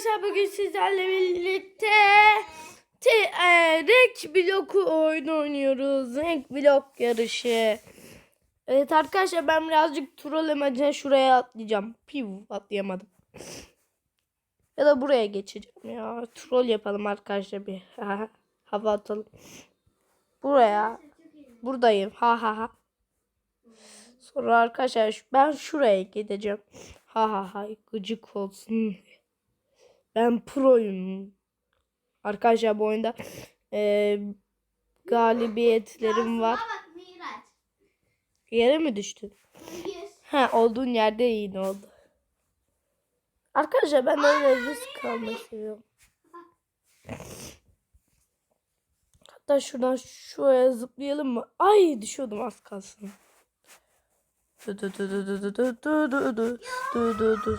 arkadaşlar bugün sizlerle birlikte te, e, renk bloku oyunu oynuyoruz. Renk blok yarışı. Evet arkadaşlar ben birazcık trollemece şuraya atlayacağım. Piv atlayamadım. Ya da buraya geçeceğim ya. Troll yapalım arkadaşlar bir. Hava atalım. Buraya. Buradayım. Ha ha ha. Sonra arkadaşlar ben şuraya gideceğim. Ha ha ha gıcık olsun. Ben proyum. Arkadaşlar bu oyunda eee, galibiyetlerim var. Yere mi düştün? Ha olduğun yerde iyi ne oldu? Arkadaşlar ben öyle risk almayı seviyorum. Hatta şuradan şuraya zıplayalım mı? Ay düşüyordum az kalsın. Du du du du du du du du du du du du du.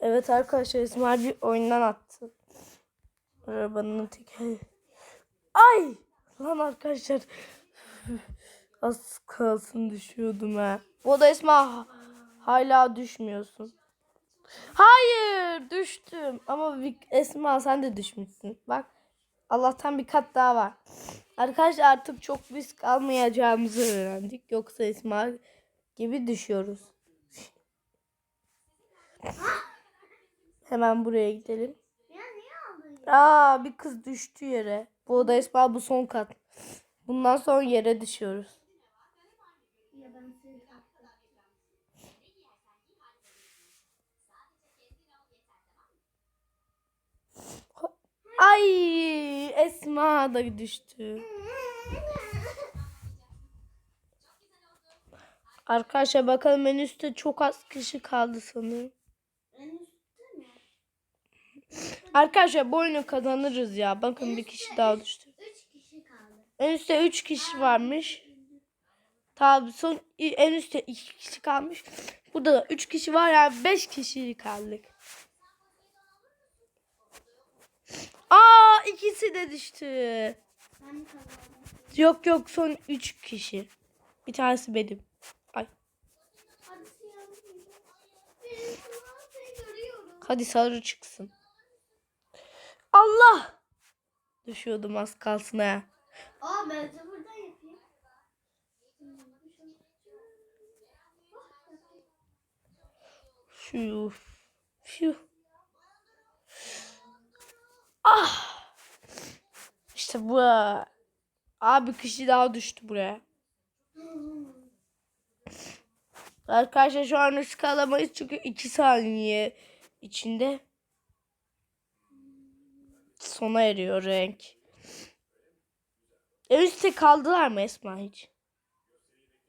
Evet arkadaşlar İsmail bir oyundan attı. Arabanın tekeri. Ay! Lan arkadaşlar. Az kalsın düşüyordum ha. Bu da Esma hala düşmüyorsun. Hayır düştüm. Ama Esma sen de düşmüşsün. Bak Allah'tan bir kat daha var. Arkadaşlar artık çok risk almayacağımızı öğrendik. Yoksa Esma gibi düşüyoruz. Hemen buraya gidelim. Ya niye? Aa bir kız düştü yere. Bu oda Esma bu son kat. Bundan sonra yere düşüyoruz. Ay Esma da düştü. Arkadaşlar bakalım en üstte çok az kişi kaldı sanırım. En? Arkadaşlar bu oyunu kazanırız ya. Bakın bir kişi daha düştü. Üç kişi kaldı. En üstte 3 kişi varmış. Tabi son en üstte 2 kişi kalmış. Burada da 3 kişi var yani 5 kişi kaldık. Aa ikisi de düştü. Yok yok son 3 kişi. Bir tanesi benim. Ay Hadi hadi sarı çıksın. Allah! Düşüyordum az kalsın ha. Aa ben de buradan yapayım. Şu. Şu. Ah! İşte bu. Abi kişi daha düştü buraya. Arkadaşlar şu an risk alamayız çünkü 2 saniye içinde sona eriyor renk. En üstte kaldılar mı Esma hiç?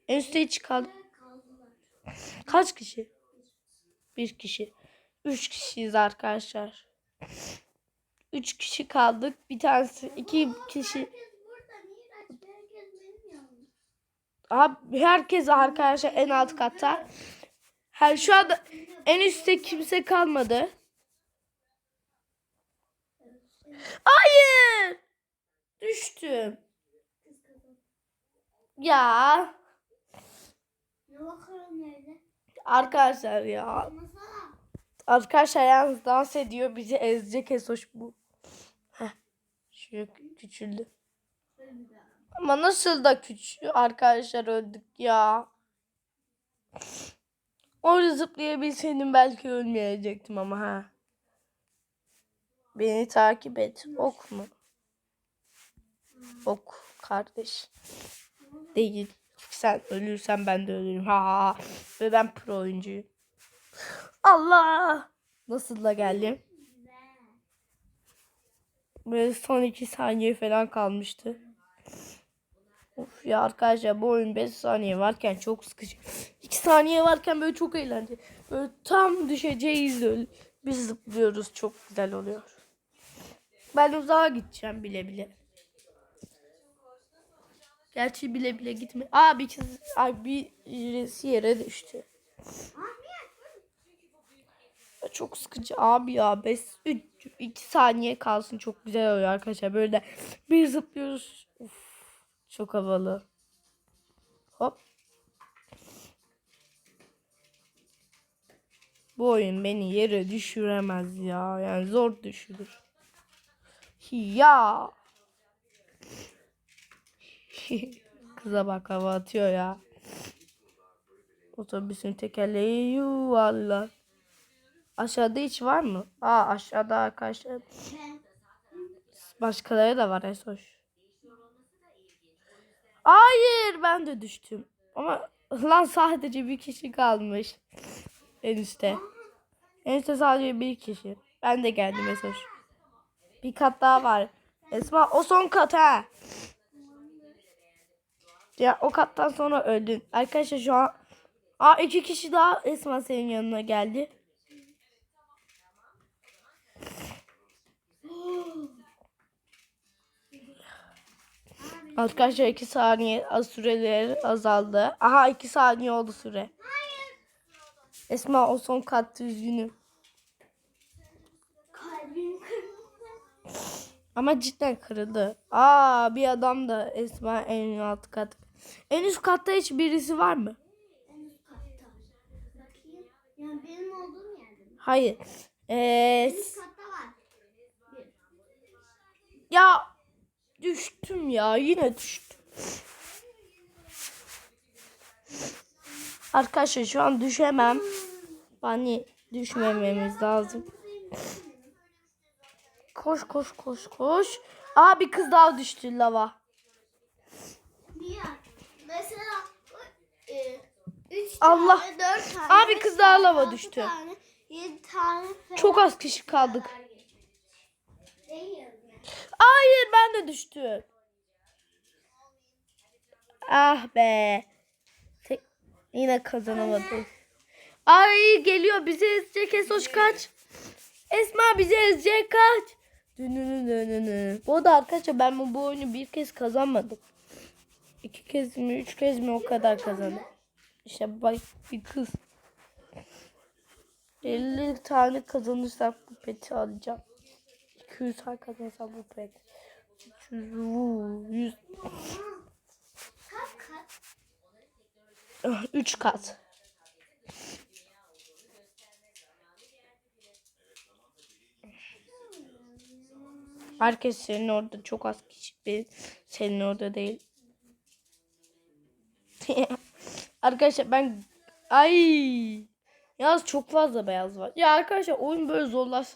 En üstte hiç kaldı. Kaç kişi? Bir kişi. Üç kişiyiz arkadaşlar. Üç kişi kaldık. Bir tanesi, iki kişi. Abi herkes arkadaşlar en alt katta. Her şu anda en üstte kimse kalmadı. Hayır. Düştüm. Ya arkadaşlar ya. Arkadaşlar yalnız dans ediyor. Bizi ezecek Esoş bu. Heh. Küçüldü. Ama nasıl da küçük arkadaşlar öldük ya. Orada zıplayabilseydim belki ölmeyecektim ama ha. Beni takip et. Ok mu? Ok kardeş. Değil. Sen ölürsen ben de ölürüm. Ha. Ve ben pro oyuncuyum. Allah! Nasıl da geldim? Böyle son iki saniye falan kalmıştı. Of ya arkadaşlar bu oyun 5 saniye varken çok sıkıcı. 2 saniye varken böyle çok eğlenceli. Böyle tam düşeceğiz öyle. Biz zıplıyoruz çok güzel oluyor. Ben uzağa gideceğim bile bile. Gerçi bile bile gitme. Aa bir kız ay birisi yere düştü. Çok sıkıcı abi ya. 5 3 2 saniye kalsın çok güzel oluyor arkadaşlar. Böyle bir zıplıyoruz. Uf, çok havalı. Hop. Bu oyun beni yere düşüremez ya. Yani zor düşürür. Ya. Kıza bak hava atıyor ya. Otobüsün tekerleği yuvarlak. Aşağıda hiç var mı? Aa aşağıda arkadaşlar. Başkaları da var Esoş. Hayır ben de düştüm. Ama lan sadece bir kişi kalmış. En üstte. En üstte sadece bir kişi. Ben de geldim Esoş. Bir kat daha var. Esma o son kat ha. Ya o kattan sonra öldün. Arkadaşlar şu an Aa iki kişi daha Esma senin yanına geldi. Arkadaşlar 2 saniye az süreleri azaldı. Aha 2 saniye oldu süre. Esma o son kattı üzgünüm. Kalbim kırıldı. Ama cidden kırıldı. Aa bir adam da Esma en alt kat. En üst katta hiç birisi var mı? En üst katta. Bakayım. Yani benim olduğum yerde mi? Hayır. Ee, En üst katta var. Ya düştüm ya yine düştüm. Arkadaşlar şu an düşemem. Hani düşmememiz lazım. Koş koş koş koş. Aa bir kız daha düştü lava. Bir yer. Mesela e, üç Allah. tane, dört tane. Abi beş kız daha tane, lava altı düştü. Tane, yedi tane falan. Çok az kişi kaldık. Değil. Hayır ben de düştüm. Ah be. Tek, yine kazanamadım. Ay geliyor bizi ezecek Esoş kaç. Esma bizi ezecek kaç. Bu da arkadaşlar ben bu, bu oyunu bir kez kazanmadım. İki kez mi üç kez mi o kadar kazandım. İşte bak bir kız. 50 tane kazanırsak bu peti alacağım. 200 tane kazansam bu pet. 300, vuu, 100, Kaç kat? 3 kat. Herkes senin orada çok az kişi bir senin orada değil. arkadaşlar ben ay yalnız çok fazla beyaz var. Ya arkadaşlar oyun böyle zorlaş.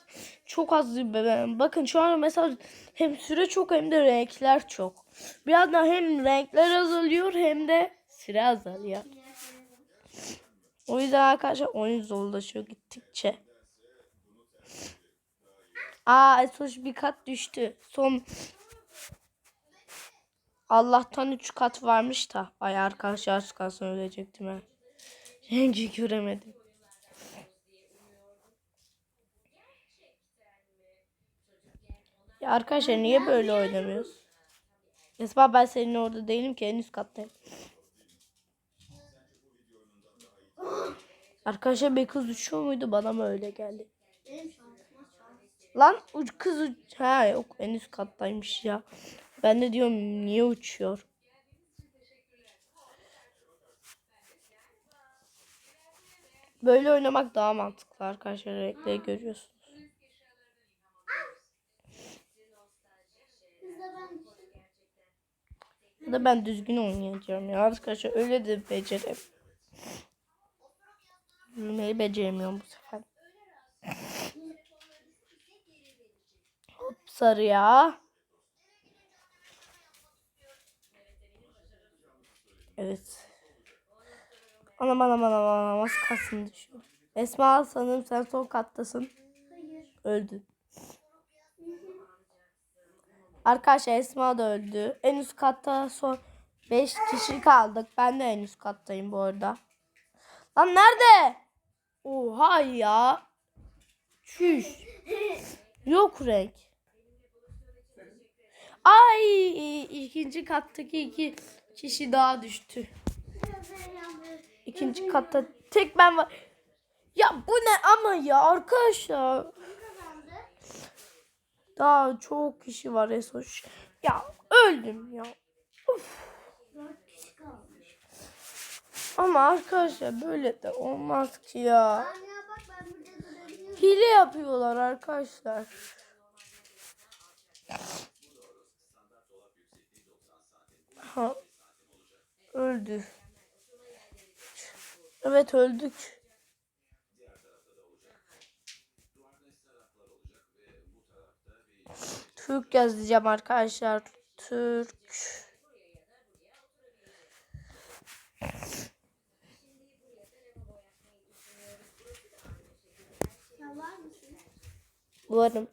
Çok az bir be- Bakın şu an mesela hem süre çok hem de renkler çok. Bir yandan hem renkler azalıyor hem de süre azalıyor. O yüzden arkadaşlar oyun zorlaşıyor gittikçe. Aa Esoş bir kat düştü. Son Allah'tan 3 kat varmış da. Ay arkadaşlar az kalsın ölecektim ben. Rengi göremedim. Ya arkadaşlar niye böyle oynamıyoruz? Esma ben senin orada değilim ki en üst kattayım. Arkadaşlar bir kız uçuyor muydu bana mı öyle geldi? Benim. Lan uç kız uç ha yok en üst kattaymış ya. Ben de diyorum niye uçuyor? Böyle oynamak daha mantıklı arkadaşlar renkleri görüyorsunuz. Ya da ben düzgün oynayacağım ya arkadaşlar öyle de becerem. Yürümeyi beceremiyorum bu sefer. Hop sarı ya. Evet. Anam anam anam anam az kalsın düşüyor. Esma sanırım sen son kattasın. hayır. Öldün. Arkadaşlar Esma da öldü. En üst katta son 5 kişi kaldık. Ben de en üst kattayım bu arada. Lan nerede? Oha ya. Çüş. Yok renk. Ay ikinci kattaki iki kişi daha düştü. İkinci katta tek ben var. Ya bu ne ama ya arkadaşlar. Daha çok kişi var Esoş. Ya öldüm ya. Kalmış. Ama arkadaşlar böyle de olmaz ki ya. Hile yapıyorlar arkadaşlar. Ha. Öldü. Evet öldük. Türk yazacağım arkadaşlar. Türk. Varım.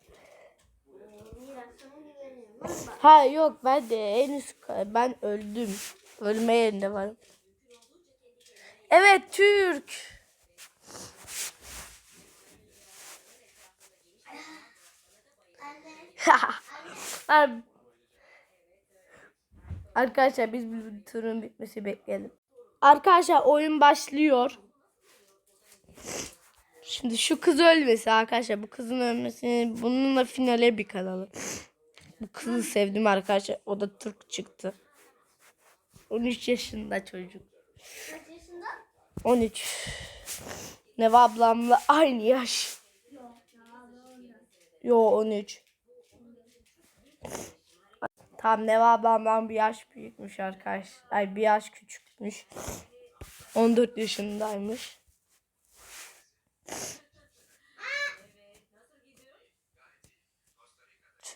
Miras sana güveniyorum. Var bak. Ha yok ben de ka- ben öldüm. Ölme yerinde varım. Evet Türk. Arkadaşlar biz bir turun bitmesi bekleyelim. Arkadaşlar oyun başlıyor. Şimdi şu kız ölmesi arkadaşlar. Bu kızın ölmesini bununla finale bir kalalım. Bu kızı sevdim arkadaşlar. O da Türk çıktı. 13 yaşında çocuk. Kaç yaşında? 13. Neva ablamla aynı yaş. Yo 13. Tam Neva ablamdan bir yaş büyükmüş arkadaş. Ay bir yaş küçükmüş. 14 yaşındaymış.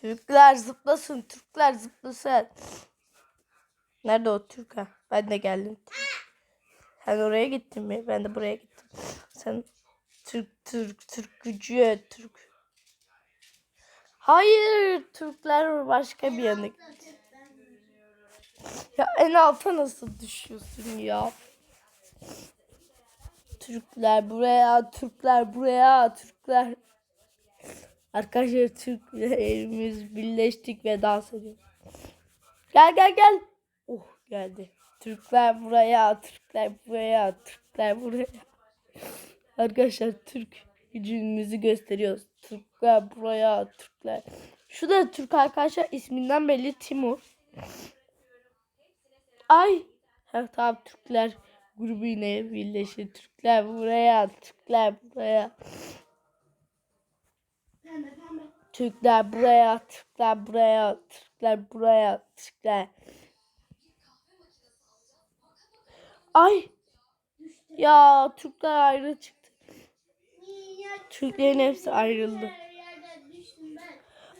Türkler zıplasın, Türkler zıplasın. Nerede o Türk ha? Ben de geldim. Sen oraya gittin mi? Ben de buraya gittim. Sen Türk, Türk, Türk gücü, Türk. Hayır, Türkler başka bir yana. Ya en alta nasıl düşüyorsun ya? Türkler buraya, Türkler buraya, Türkler. Arkadaşlar Türklerimiz birleştik ve dans ediyoruz. Gel gel gel. Oh geldi. Türkler buraya, Türkler buraya, Türkler buraya. Arkadaşlar Türk gücümüzü gösteriyoruz. Türkler buraya, Türkler. Şu da Türk arkadaşlar isminden belli Timur. Ay. Ha, tamam Türkler grubu yine birleşti. Türkler buraya, Türkler buraya. Türkler buraya, Türkler buraya, Türkler buraya, Türkler. Ay. Ya Türkler ayrı çıktı. Türklerin hepsi ayrıldı.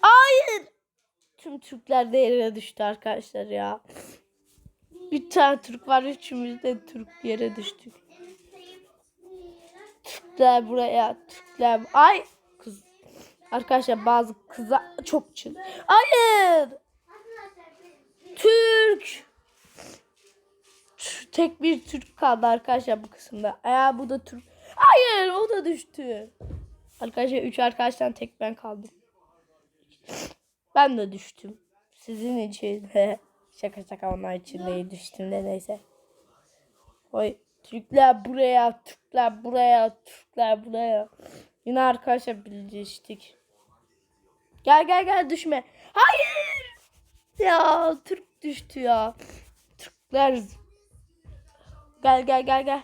Hayır. Tüm Türkler de yere düştü arkadaşlar ya. Bir tane Türk var üçümüz de Türk yere düştük. Türkler buraya, Türkler... Ay! Arkadaşlar bazı kızlar çok çıl. Hayır! Türk! Tek bir Türk kaldı arkadaşlar bu kısımda. Eğer bu da Türk... Hayır! O da düştü. Arkadaşlar üç arkadaştan tek ben kaldım. Ben de düştüm. Sizin için. şaka şaka onlar için değil düştüm de neyse. Oy Türkler buraya, Türkler buraya, Türkler buraya. Yine arkadaşlar birleştik. Gel gel gel düşme. Hayır. Ya Türk düştü ya. Türkler. Gel gel gel gel.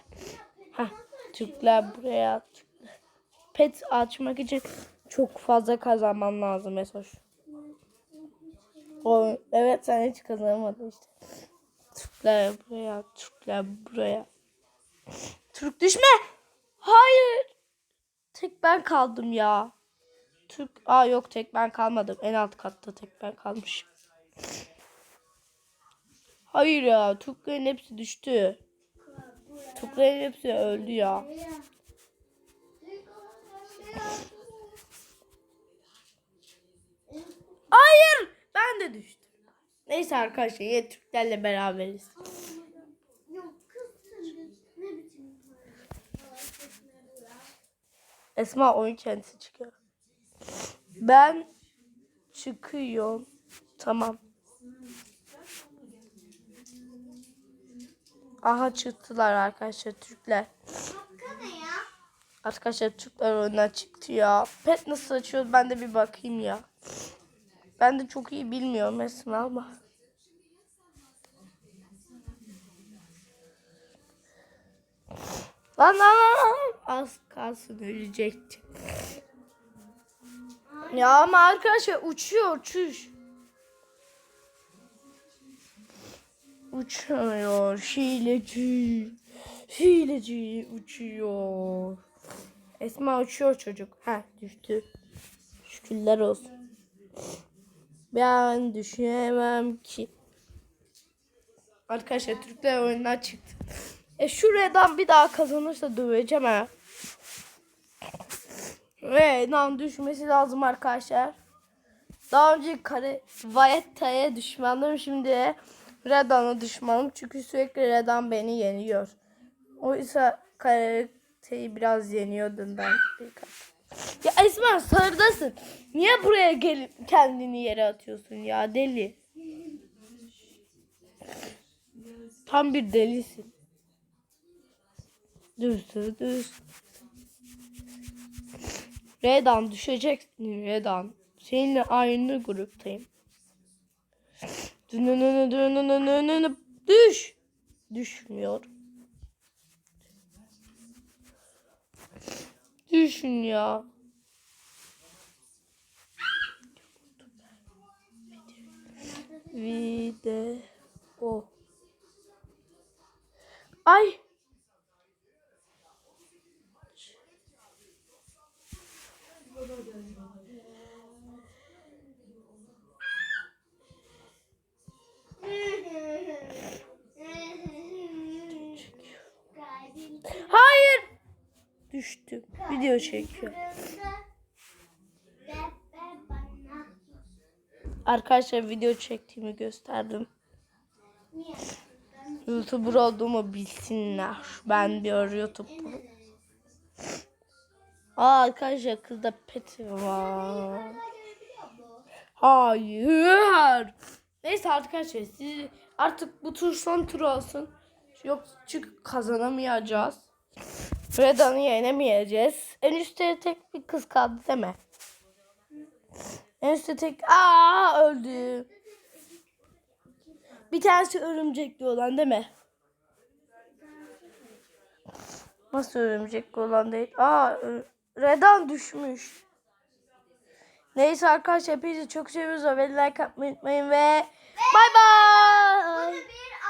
Heh, Türkler buraya. Türkler. Pet açmak için çok fazla kazanman lazım Esoş. O, evet sen hiç kazanamadın işte. Türkler buraya, Türkler buraya. Türk düşme. Hayır. Tek ben kaldım ya. Türk. Aa yok tek ben kalmadım. En alt katta tek ben kalmışım. Hayır ya. Türklerin hepsi düştü. Türklerin hepsi öldü ya. Hayır. Ben de düştüm. Neyse arkadaşlar yine Türklerle beraberiz. Yok kızsın. Ne biçim böyle? Esma oyun kendisi çıkıyor. Ben çıkıyorum. Tamam. Aha çıktılar arkadaşlar Türkler. Arkadaşlar Türkler oyundan çıktı ya. Pet nasıl açıyoruz ben de bir bakayım ya. Ben de çok iyi bilmiyorum Esma ama. Lan lan lan. Az kalsın ölecekti. Ya ama arkadaşlar uçuyor uçuş. Uçuyor hileci. Hileci uçuyor. Esma uçuyor çocuk. Ha düştü. Şükürler olsun. Ben düşemem ki. Arkadaşlar Türkler oyundan çıktı. E şuradan bir daha kazanırsa döveceğim ha. Ve nan düşmesi lazım arkadaşlar. Daha önce kare Vayetta'ya düşmanım şimdi Redan'a düşmanım çünkü sürekli Redan beni yeniyor. Oysa karakteyi biraz yeniyordum ben. Ya Esma sarıdasın. Niye buraya gelip kendini yere atıyorsun ya deli. Tam bir delisin. Düz düz düz. Redan düşeceksin Redan. Seninle aynı gruptayım. Düş. Düşmüyor. Düşün ya. Video. Ay. Kalbim Hayır. Düştü. Video çekiyor. Arkadaşlar video çektiğimi gösterdim. YouTuber olduğumu bilsinler. Ben bir YouTuber. Aa arkadaşlar kızda peti var. Hayır. Neyse arkadaşlar siz artık bu tur son tur olsun. Yok çünkü kazanamayacağız. Reda'nı yenemeyeceğiz. En üstte tek bir kız kaldı değil mi? En üstte tek... Aa öldü. Bir tanesi örümcekli olan değil mi? Nasıl örümcekli olan değil? Aa Redan düşmüş. Neyse arkadaşlar hepinizi çok seviyoruz. Ve like atmayı unutmayın ve bay bay.